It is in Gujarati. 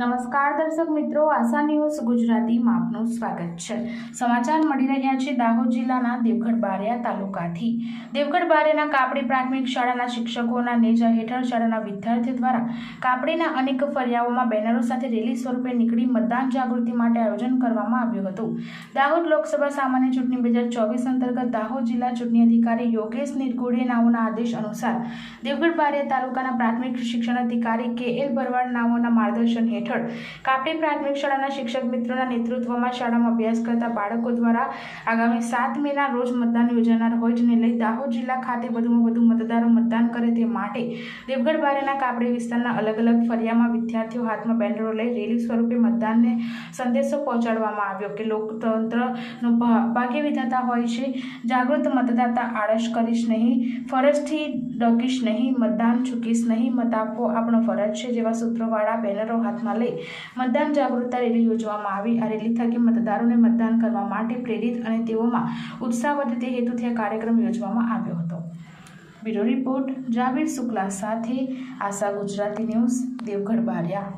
નમસ્કાર દર્શક મિત્રો, આશા ન્યૂઝ ગુજરાતીમાં આપનું સ્વાગત છે. સમાચાર મળી રહ્યા છે દાહોદ જિલ્લાના દેવગઢ બારિયા તાલુકાથી. દેવગઢ બારિયાના કાપડી પ્રાથમિક શાળાના શિક્ષકોના નેજા હેઠળ શાળાના વિદ્યાર્થીઓ દ્વારા કાપડીના અનેક ફરિયાઓમાં બેનરો સાથે રેલી સ્વરૂપે નીકળી મતદાન જાગૃતિ માટે આયોજન કરવામાં આવ્યું હતું. દાહોદ લોકસભા સામાન્ય ચૂંટણી બે હજાર ચોવીસ અંતર્ગત દાહોદ જિલ્લા ચૂંટણી અધિકારી યોગેશ નિરગુડે નાઓના આદેશ અનુસાર દેવગઢ બારિયા તાલુકાના પ્રાથમિક શિક્ષણ અધિકારી કે એલ ભરવાડ નાઓના માર્ગદર્શન હેઠળ કાપડી પ્રાથમિક શાળાના શિક્ષક મિત્રોના નેતૃત્વમાં શાળામાં અભ્યાસ કરતા બાળકો દ્વારા આગામી સાત મેના રોજ મતદાન યોજાનાર હોય જેને લઈ દાહોદ જિલ્લા ખાતે વધુમાં વધુ મતદારો મતદાન કરે તે માટે દેવગઢ બારેના કાપડી વિસ્તારના અલગ અલગ ફરિયામાં વિદ્યાર્થીઓ હાથમાં બેનરો લઈ રેલી સ્વરૂપે મતદાનને સંદેશો પહોંચાડવામાં આવ્યો કે લોકતંત્રનો ભાગ્ય વિધાતા હોય છે. જાગૃત મતદાતા આળસ કરીશ નહીં. ફરજથી ડગીશ નહીં, મતદાન ચૂકીશ નહીં, મત આપવો આપણો ફરજ છે જેવા સૂત્રોવાળા બેનરો હાથમાં લઈ મતદાન જાગૃતતા રેલી યોજવામાં આવી. આ રેલી થકી મતદારોને મતદાન કરવા માટે પ્રેરિત અને તેઓમાં ઉત્સાહ વધે તે હેતુથી આ કાર્યક્રમ યોજવામાં આવ્યો હતો. બ્યુરો રિપોર્ટ, જાવીર શુક્લા સાથે આશા ગુજરાતી ન્યૂઝ, દેવગઢ બારિયા.